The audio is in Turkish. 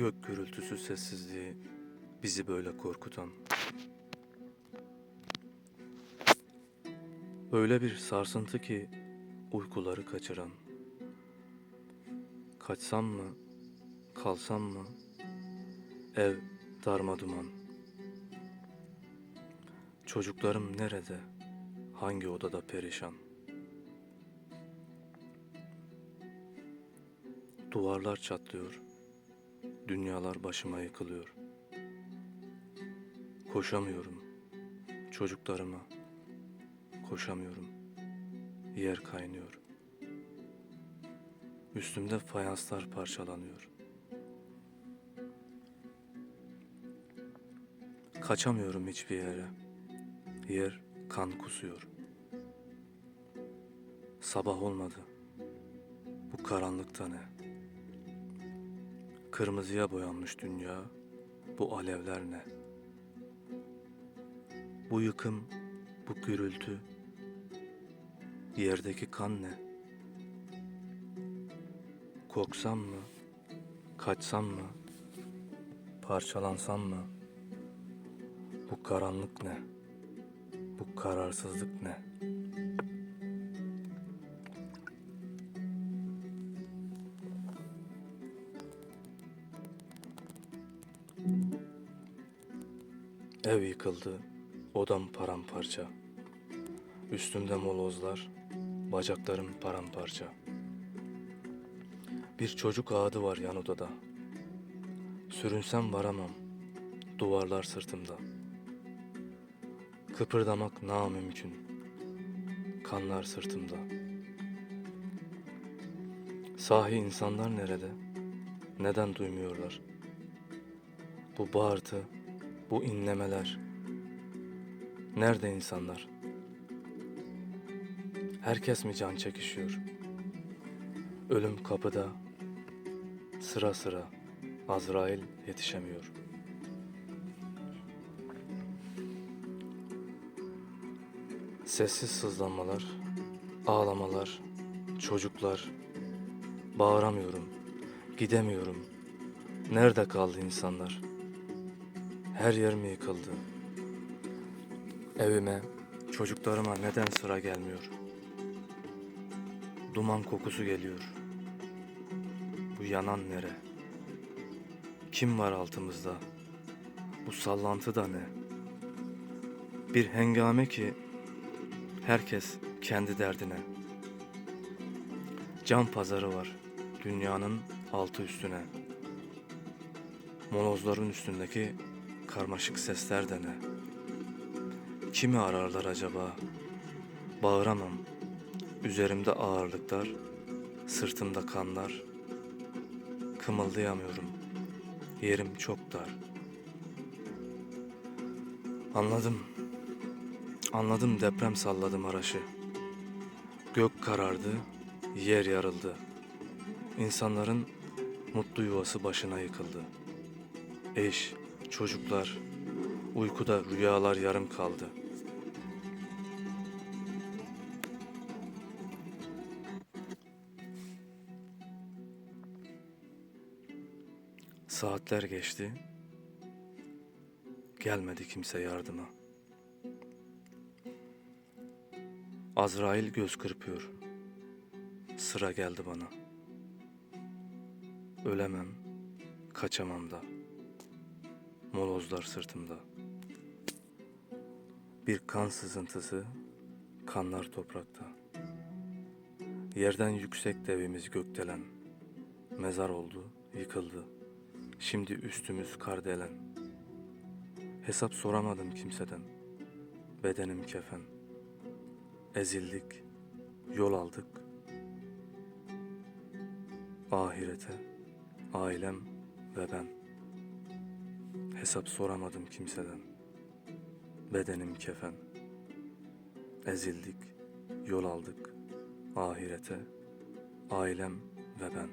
Gök gürültüsü sessizliği bizi böyle korkutan. Öyle bir sarsıntı ki uykuları kaçıran. Kaçsam mı, kalsam mı? Ev darma duman. Çocuklarım nerede? Hangi odada perişan? Duvarlar çatlıyor. Dünyalar başıma yıkılıyor. Koşamıyorum. Çocuklarıma koşamıyorum. Yer kaynıyor. Üstümde fayanslar parçalanıyor. Kaçamıyorum hiçbir yere. Yer kan kusuyor. Sabah olmadı. Bu karanlıkta ne? Kırmızıya boyanmış dünya. Bu alevler ne? Bu yıkım, bu gürültü. Yerdeki kan ne? Korksam mı? Kaçsam mı? Parçalansam mı? Bu karanlık ne? Bu kararsızlık ne? Ev yıkıldı, odam paramparça. Üstümde molozlar, bacaklarım paramparça. Bir çocuk ağadı var yan odada. Sürünsem varamam, duvarlar sırtımda. Kıpırdamak namümkün, kanlar sırtımda. Sahi insanlar nerede? Neden duymuyorlar? Bu bağırtı, bu inlemeler. Nerede insanlar? Herkes mi can çekişiyor? Ölüm kapıda. Sıra sıra Azrail yetişemiyor. Sessiz sızlanmalar, ağlamalar, çocuklar. Bağıramıyorum, gidemiyorum. Nerede kaldı insanlar? Her yer mi yıkıldı? Evime, çocuklarıma neden sıra gelmiyor? Duman kokusu geliyor. Bu yanan nere? Kim var altımızda? Bu sallantı da ne? Bir hengame ki herkes kendi derdine. Can pazarı var dünyanın altı üstüne. Molozların üstündeki karmaşık sesler de ne? Kimi ararlar acaba? Bağıramam. Üzerimde ağırlıklar, sırtımda kanlar. Kımıldayamıyorum. Yerim çok dar. Anladım. Anladım deprem salladı Maraş'ı. Gök karardı, yer yarıldı. İnsanların mutlu yuvası başına yıkıldı. Eş, çocuklar, uykuda rüyalar yarım kaldı. Saatler geçti. Gelmedi kimse yardıma. Azrail göz kırpıyor. Sıra geldi bana. Ölemem, kaçamam da. Molozlar sırtımda. Bir kan sızıntısı, kanlar toprakta. Yerden yüksek devimiz gökdelen. Mezar oldu, yıkıldı. Şimdi üstümüz kardelen. Hesap soramadım kimseden. Bedenim kefen. Ezildik, yol aldık. Ahirete, ailem ve ben. Hesap soramadım kimseden. Bedenim kefen. Ezildik, yol aldık. Ahirete, ailem ve ben.